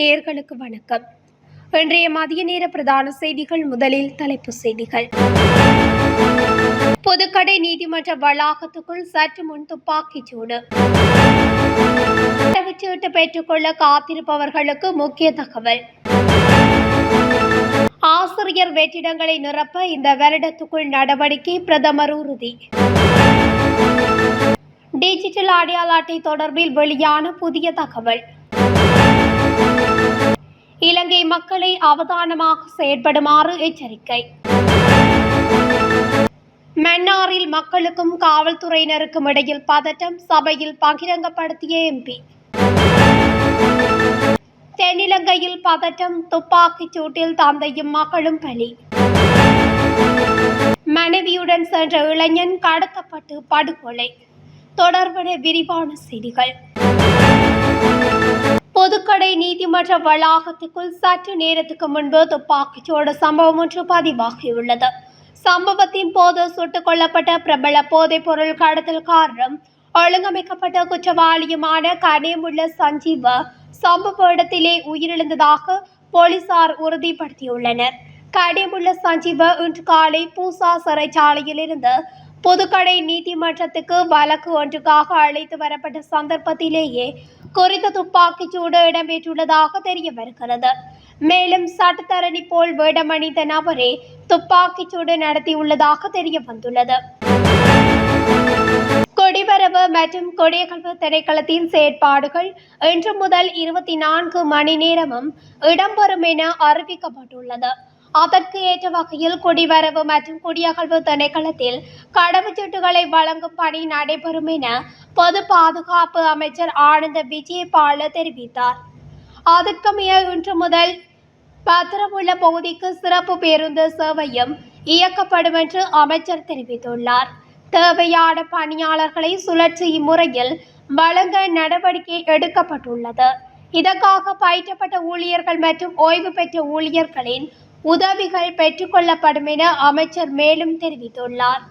நேர்களுக்கு வணக்கம். இன்றைய மதிய நேர பிரதான செய்திகள் முதலில் தலைப்புச் செய்திகள். புதுக்கடை நீதிமன்ற வளாகத்துக்குள் சற்று முன் துப்பாக்கிச் சூடு. சீட்டு பெற்றுக்கொள்ள காத்திருப்பவர்களுக்கு முக்கிய தகவல். ஆசிரியர் வெற்றிடங்களை நிரப்ப இந்த வருடத்துக்குள் நடவடிக்கை பிரதமர் உறுதி. டிஜிட்டல் அடையாள அட்டை தொடர்பில் வெளியான புதிய தகவல். இலங்கை மக்களை அவதானமாக செயற்படுமாறு எச்சரிக்கை. மன்னாரில் மக்களுக்கும் காவல்துறையினருக்கும் இடையில் பதட்டம் சபையில் பகிரங்கப்படுத்திய எம்பி தென்னிலங்கையில் பதட்டம் துப்பாக்கிச் சூட்டில் தந்தையும் மகளும் பலி. மனைவியுடன் சென்ற இளைஞன் கடத்தப்பட்டு படுகொலை. தொடர்புடைய விரிவான செய்திகள். பொதுக்கடை நீதிமன்ற வளாகத்துக்குள் சற்று நேரத்துக்கு முன்பு துப்பாக்கிச்சூடு சம்பவம் ஒன்று பதிவாகியுள்ளது. சம்பவத்தின் போது சுட்டுக் கொல்லப்பட்ட பிரபல போதைப் பொருள் கடத்தல்காரரும் ஒழுங்கமைக்கப்பட்ட குற்றவாளியுமான கனேமுள்ள சஞ்சீவ சம்பவ இடத்திலே உயிரிழந்ததாக போலீசார் உறுதிப்படுத்தியுள்ளனர். கனேமுள்ள சஞ்சீவ இன்று காலை பூசா சிறைச்சாலையில் இருந்து புதுக்கடை நீதிமன்றத்துக்கு வழக்கு ஒன்றுக்காக அழைத்து வரப்பட்ட சந்தர்ப்பத்திலேயே குறித்த துப்பாக்கிச் சூடு இடம்பெற்றுள்ளதாக தெரிய வருகிறது. மேலும் சட்டத்தரணி போல் வேடமணிந்த நபரே துப்பாக்கிச் சூடு நடத்தியுள்ளதாக தெரிய வந்துள்ளது. கொடிவரவு மற்றும் கொடியகல்வு திணைக்களத்தின் செயற்பாடுகள் இன்று முதல் இருபத்தி நான்கு மணி நேரமும் இடம்பெறும் என அறிவிக்கப்பட்டுள்ளது. அதற்கு ஏற்ற வகையில் குடிவரவு மற்றும் குடியகழ்வு திணைக்களத்தில் கடவுச்சீட்டுகளை வழங்கும் பணி நடைபெறும் என பொது பாதுகாப்பு அமைச்சர் ஆனந்த விஜயபால தெரிவித்தார். அதற்கமைய இன்று முதல் பத்திரமுள்ள பகுதிக்கு சிறப்பு பேருந்து சேவையும் இயக்கப்படும் என்று அமைச்சர் தெரிவித்துள்ளார். தேவையான பணியாளர்களை சுழற்சி முறையில் வழங்க நடவடிக்கை எடுக்கப்பட்டுள்ளது. இதற்காக பயிற்றப்பட்ட ஊழியர்கள் மற்றும் ஓய்வு பெற்ற ஊழியர்களின் உதவிகள் பெற்றுக்கொள்ளப்படும் என அமைச்சர் மேலும் தெரிவித்துள்ளார்.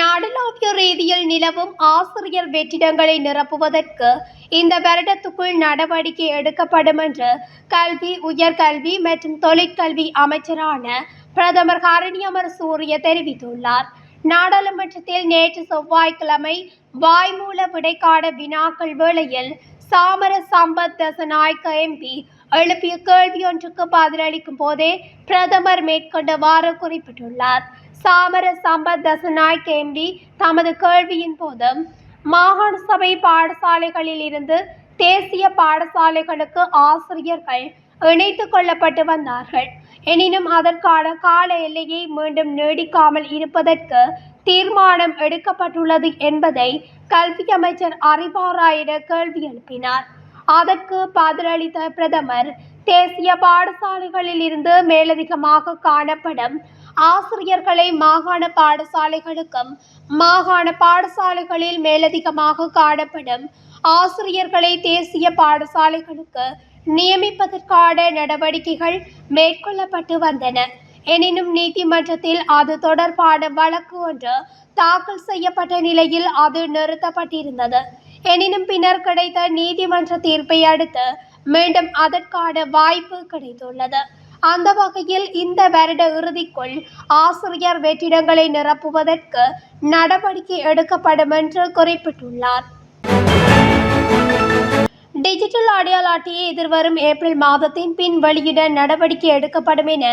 நாடளாவிய ரீதியில் நிலவும் ஆசிரியர் வெற்றிடங்களை நிரப்புவதற்கு இந்த வருடத்துக்குள் நடவடிக்கை எடுக்கப்படும் என்று கல்வி உயர்கல்வி மற்றும் தொழிற்கல்வி அமைச்சரான பிரதமர் ஹரணியமர் சூரிய தெரிவித்துள்ளார். நாடாளுமன்றத்தில் நேற்று செவ்வாய்க்கிழமை வாய்மூல விடைக்காட வினாக்கள் வேளையில் சாமர சம்பத் தசநாயக்க எம்பி எழுப்பிய கேள்வியொன்றுக்கு பதிலளிக்கும் போதே பிரதமர் மேற்கொண்டவாறு குறிப்பிட்டுள்ளார். சாமர சம்பத் தசநாயக் எம்பி தமது கேள்வியின் போது மாகாண சபை பாடசாலைகளில் இருந்து தேசிய பாடசாலைகளுக்கு ஆசிரியர்கள் இணைத்து கொள்ளப்பட்டு வந்தார்கள். எனினும் அதற்கான கால எல்லையை மீண்டும் நீடிக்காமல் இருப்பதற்கு தீர்மானம் எடுக்கப்பட்டுள்ளது என்பதை கல்வி அமைச்சர் அறிவாராயிட கேள்வி எழுப்பினார். அதற்கு பதிலளித்த பிரதமர் தேசிய பாடசாலைகளில் இருந்து மேலதிகமாக காணப்படும் ஆசிரியர்களை மாகாண பாடசாலைகளுக்கும் மாகாண பாடசாலைகளில் மேலதிகமாக காணப்படும் ஆசிரியர்களை தேசிய பாடசாலைகளுக்கு நியமிப்பதற்கான நடவடிக்கைகள் மேற்கொள்ளப்பட்டு வந்தன. எனினும் நீதிமன்றத்தில் அது தொடர்பான வழக்கு ஒன்று தாக்கல் செய்யப்பட்ட நிலையில் அது நிறுத்தப்பட்டிருந்தது. எனினும் பின்னர் கிடைத்த நீதிமன்ற தீர்ப்பை அடுத்து மீண்டும் அதற்கான வாய்ப்பு கிடைத்துள்ளது. அந்த வகையில் இந்த வருட இறுதிக்குள் ஆசிரியர் வெற்றிடங்களை நிரப்புவதற்கு நடவடிக்கை எடுக்கப்படும் என்று குறிப்பிட்டுள்ளார். டிஜிட்டல் அடையாள அட்டையை எதிர்வரும் ஏப்ரல் மாதத்தின் பின் வெளியிட நடவடிக்கை எடுக்கப்படும் என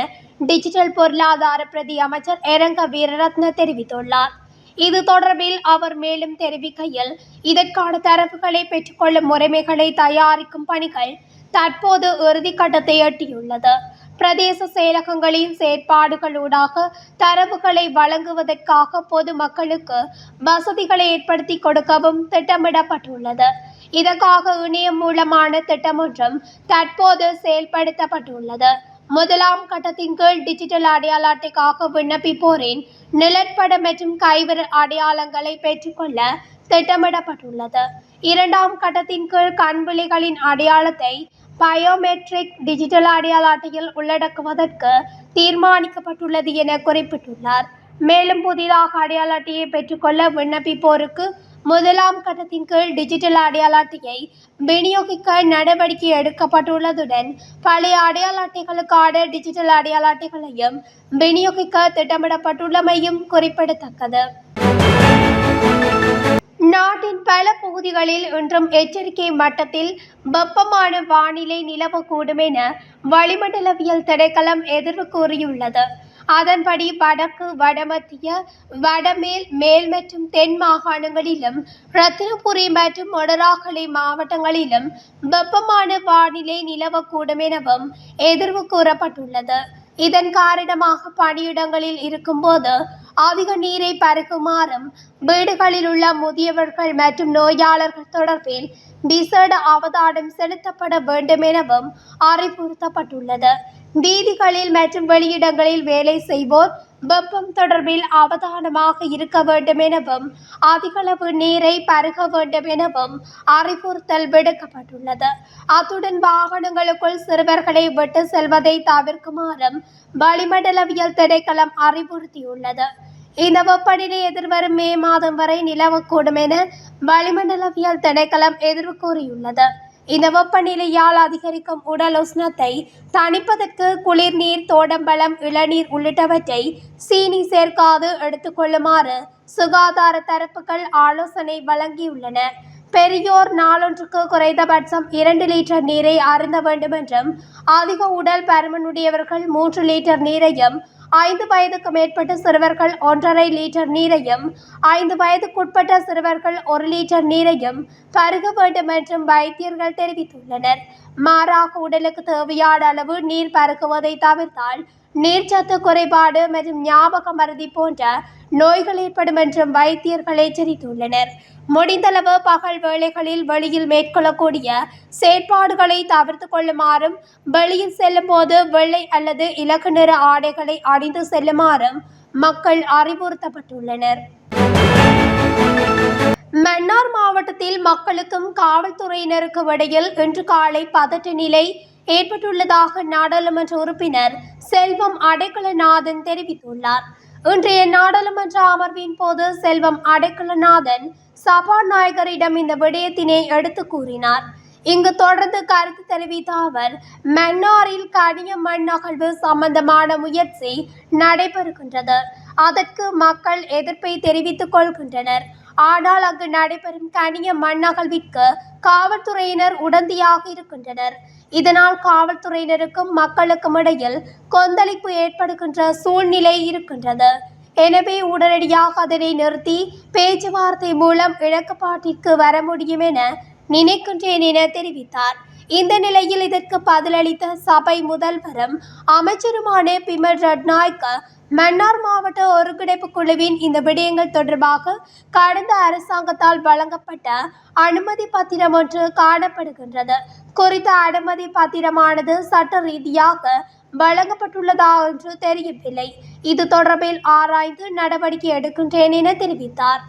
டிஜிட்டல் பொருளாதார பிரதி அமைச்சர் எரங்க வீரரத்ன தெரிவித்துள்ளார். இது தொடர்பில் அவர் மேலும் தெரிவிக்கையில் இதற்கான தரவுகளை பெற்றுக்கொள்ளும் முறைமைகளை தயாரிக்கும் பணிகள் தற்போது இறுதிக்கட்டத்தை எட்டியுள்ளது. பிரதேச செயலகங்களின் செயற்பாடுகளூடாக தரவுகளை வழங்குவதற்காக பொதுமக்களுக்கு வசதிகளை ஏற்படுத்தி கொடுக்கவும் திட்டமிடப்பட்டுள்ளது. இதற்காக இணையம் மூலமான திட்டமொன்றும் தற்போது செயல்படுத்தப்பட்டுள்ளது. முதலாம் கட்டத்தின் கீழ் டிஜிட்டல் அடையாள அட்டைக்காக விண்ணப்பிப்போரின் நிழற்பட மற்றும் கைவிர அடையாளங்களை பெற்றுக்கொள்ள திட்டமிடப்பட்டுள்ளது. இரண்டாம் கட்டத்தின் கீழ் கண்விழிகளின் அடையாளத்தை பயோமெட்ரிக் டிஜிட்டல் அடையாள அட்டையில் உள்ளடக்குவதற்கு தீர்மானிக்கப்பட்டுள்ளது என குறிப்பிட்டுள்ளார். மேலும் புதிதாக அடையாள அட்டையை பெற்றுக்கொள்ள விண்ணப்பிப்போருக்கு முதலாம் கட்டத்தின் கீழ் டிஜிட்டல் அடையாள அட்டையை விநியோகிக்க நடவடிக்கை எடுக்கப்பட்டுள்ளதுடன் பழைய அடையாள அட்டைகளுக்கான டிஜிட்டல் அடையாள அட்டைகளையும் விநியோகிக்க திட்டமிடப்பட்டுள்ளமையும் குறிப்பிடத்தக்கது. நாட்டின் பல பகுதிகளில் இன்றும் எச்சரிக்கை மட்டத்தில் வெப்பமான வானிலை நிலவக்கூடும் என வளிமண்டலவியல் திணைக்களம் எதிர்வு கூறியுள்ளது. அதன்படி வடக்கு வடமத்திய வடமேல் மேல் மற்றும் தென் மாகாணங்களிலும் ரத்தினபுரி மற்றும் மொடராகலை மாவட்டங்களிலும் வெப்பமான வானிலை நிலவக்கூடும் எனவும் எதிர்வு கூறப்பட்டுள்ளது. இதன் காரணமாக பணியிடங்களில் இருக்கும்போது அதிக நீரை பருகுமாறும் வீடுகளில் உள்ள முதியவர்கள் மற்றும் நோயாளர்கள் தொடர்பில் விசேட அவதானம் செலுத்தப்பட வேண்டும் எனவும் அறிவுறுத்தப்பட்டுள்ளது. வீதிகளில் மற்றும் வெளியிடங்களில் வேலை செய்வோர் வெப்பம் தொடர்பில் அவதானமாக இருக்க வேண்டும் எனவும் அதிகளவு நீரை பருக வேண்டும் எனவும் அறிவுறுத்தல் விடுக்கப்பட்டுள்ளது. அத்துடன் வாகனங்களுக்குள் சிறுவர்களை விட்டு செல்வதை தவிர்க்குமாறும் வளிமண்டலவியல் திணைக்களம் அறிவுறுத்தியுள்ளது. இந்த வெப்பநிலை எதிர்வரும் மே மாதம் வரை நிலவக்கூடும் என வளிமண்டலவியல் திணைக்களம் எதிர்வு கூறியுள்ளது இந்த வெப்பநிலையால் அதிகரிக்கும் உடல் உஷ்ணத்தை தணிப்பதற்கு குளிர்நீர் தோடம்பழம் இளநீர் உள்ளிட்டவற்றை சீனி சேர்க்காது எடுத்துக்கொள்ளுமாறு சுகாதார தரப்புகள் ஆலோசனை வழங்கியுள்ளன. பெரியோர் நாளொன்றுக்கு குறைந்தபட்சம் இரண்டு லிட்டர் நீரை அருந்த வேண்டும் என்றும் அதிக உடல் பருமனுடையவர்கள் மூன்று லிட்டர் நீரையும் ஐந்து வயதுக்கு மேற்பட்ட சிறுவர்கள் ஒன்றரை லிட்டர் நீரையும் ஐந்து வயதுக்குட்பட்ட சிறுவர்கள் ஒரு லிட்டர் நீரையும் பருக வேண்டும் என்றும் வைத்தியர்கள் தெரிவித்துள்ளனர். மாறாக உடலுக்கு தேவையான அளவு நீர் பருகுவதை தவிர்த்தால் நீர்ச்சத்து குறைபாடு மற்றும் ஞாபக மருதி போன்ற நோய்கள் ஏற்படும் என்றும் வைத்தியர்கள் எச்சரித்துள்ளனர். முடிந்தளவு பகல் வேளைகளில் வெளியில் மேற்கொள்ளக்கூடிய செயற்பாடுகளை தவிர்த்து கொள்ளுமாறும் வெளியில் செல்லும் போது வெள்ளை அல்லது இலக்கு நிற ஆடைகளை அணிந்து செல்லுமாறும் மக்கள் அறிவுறுத்தப்பட்டுள்ளனர். மன்னார் மாவட்டத்தில் மக்களுக்கும் காவல்துறையினருக்கும் இடையில் இன்று காலை பதட்ட நிலை ஏற்பட்டுள்ளதாக நாடாளுமன்ற உறுப்பினர் செல்வம் அடைக்கலநாதன் தெரிவித்துள்ளார். இன்றைய நாடாளுமன்ற அமர்வின் போது செல்வம் அடைக்கலநாதன் சபாநாயகரிடம் இந்த விடயத்தினை எடுத்து கூறினார். இங்கு தொடர்ந்து கருத்து தெரிவித்த அவர் மன்னாரில் கனிய மண் அகழ்வு சம்பந்தமான முயற்சி நடைபெறுகின்றது. அதற்கு மக்கள் எதிர்ப்பை தெரிவித்துக் கொள்கின்றனர். ஆனால் அங்கு நடைபெறும் கனிய மண் அகழ்விற்கு காவல்துறையினர் உடந்தையாக இருக்கின்றனர். இதனால் காவல்துறையினருக்கும் மக்களுக்கும் இடையில் கொந்தளிப்பு ஏற்படுகின்ற சூழ்நிலை இருக்கின்றது. எனவே உடனடியாக அதனை நிறுத்தி பேச்சுவார்த்தை மூலம் இழக்கப்பாட்டிற்கு வர முடியும் என நினைக்கின்றேன் என தெரிவித்தார். இந்த நிலையில் இதற்கு பதிலளித்த சபை முதல்வரும் அமைச்சருமான பிமல் ரட்நாயக்க மன்னார் மாவட்ட ஒருங்கிணைப்பு குழுவின் இந்த விடயங்கள் தொடர்பாக கடந்த அரசாங்கத்தால் வழங்கப்பட்ட அனுமதி பத்திரம் ஒன்று காணப்படுகின்றது. குறித்த அனுமதி பத்திரமானது சட்ட ரீதியாக வழங்கப்பட்டுள்ளதா என்று தெரியவில்லை. இது தொடர்பில் ஆராய்ந்து நடவடிக்கை எடுக்கின்றேன் என தெரிவித்தார்.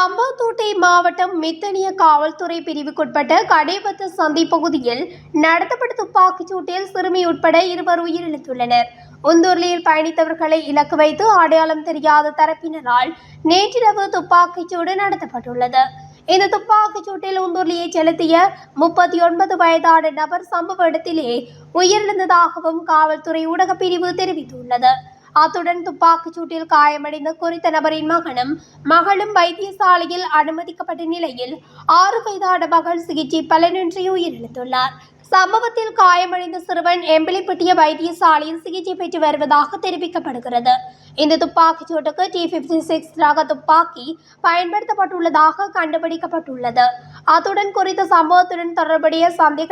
அம்பாத்தோட்டை மாவட்டம் மித்தனிய காவல்துறை பிரிவுக்குட்பட்ட கடைபத்த சந்தை பகுதியில் நடத்தப்பட்ட துப்பாக்கிச்சூட்டில் சிறுமி உட்பட இருவர் உயிரிழந்துள்ளனர். உந்தூர்லியில் பயணித்தவர்களை இலக்கு வைத்து அடையாளம் தெரியாத தரப்பினரால் நேற்றிரவு துப்பாக்கிச் சூடு நடத்தப்பட்டுள்ளது. இந்த துப்பாக்கிச் சூட்டில் உந்தூர்லியை செலுத்திய முப்பத்தி ஒன்பது வயதான நபர் சம்பவ இடத்திலே உயிரிழந்ததாகவும் காவல்துறை ஊடகப் பிரிவு தெரிவித்துள்ளது. அத்துடன் துப்பாக்கிச் சூட்டில் காயமடைந்த குறித்த நபரின் மகனும் மகளும் வைத்தியசாலையில் அனுமதிக்கப்பட்ட நிலையில் ஆறு வயதான மகள் சிகிச்சை பலனின்றி உயிரிழந்துள்ளார். சம்பவத்தில் காயமடைந்த சிறுவன் எம்பிலிப்பட்டிய வைத்தியசாலையில் சிகிச்சை பெற்று வருவதாக தெரிவிக்கப்படுகிறது. இந்த துப்பாக்கிச் சூட்டுக்கு டி பிப்டி சிக்ஸ் ரக துப்பாக்கி பயன்படுத்தப்பட்டுள்ளதாக கண்டுபிடிக்கப்பட்டுள்ளது. அத்துடன் குறித்த சம்பவத்துடன் தொடர்புடைய சந்தேக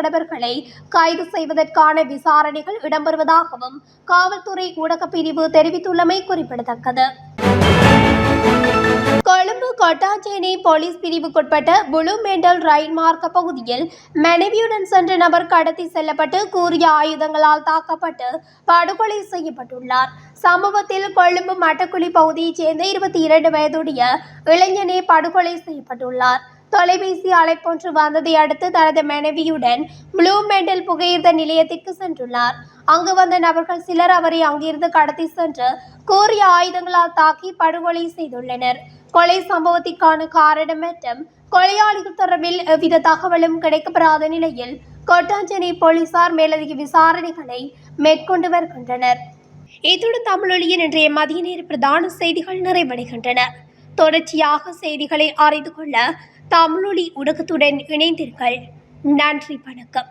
கைது செய்வதற்கான விசாரணைகள் இடம்பெறுவதாகவும் காவல்துறை ஊடகப் பிரிவு தெரிவித்துள்ளமை குறிப்பிடத்தக்கது. கொழும்பு கொட்டாஞ்சேனை போலீஸ் பிரிவுக்குட்பட்ட புளு மெண்டல் ரயில் மார்க்க பகுதியில் மனைவியுடன் சென்ற நபர் கடத்தி செல்லப்பட்டு கூறிய ஆயுதங்களால் தாக்கப்பட்டு படுகொலை செய்யப்பட்டுள்ளார். சம்பவத்தில் கொழும்பு மட்டக்குழி பகுதியைச் சேர்ந்த இருபத்தி இரண்டு வயதுடைய இளைஞனே படுகொலை செய்யப்பட்டுள்ளார். தொலைபேசி அழைப்பொன்று வந்ததை அடுத்து தனது மனைவியுடன் ப்ளூ மெண்டல் புகையிர்த நிலையத்திற்கு சென்றுள்ளார். அங்கு வந்த நபர்கள் சிலர் அவரை அங்கிருந்து கடத்தி சென்று கூறிய ஆயுதங்களால் தாக்கி படுகொலை செய்துள்ளனர். கொலை சம்பவத்திற்கான காரணம் மற்றும் கொலையாளிகள் தொடர்பில் எவ்வித தகவலும் கிடைக்கப்பெறாத நிலையில் கொட்டாஞ்சேரி போலீசார் மேலதிக விசாரணைகளை மேற்கொண்டு வருகின்றனர். இத்துடன் தமிழொலியின் இன்றைய மதிய நேர பிரதான செய்திகள் நிறைவடைகின்றன. தொடர்ச்சியாக செய்திகளை அறிந்து கொள்ள தமிழொலி ஊடகத்துடன் இணைந்தீர்கள் நன்றி வணக்கம்.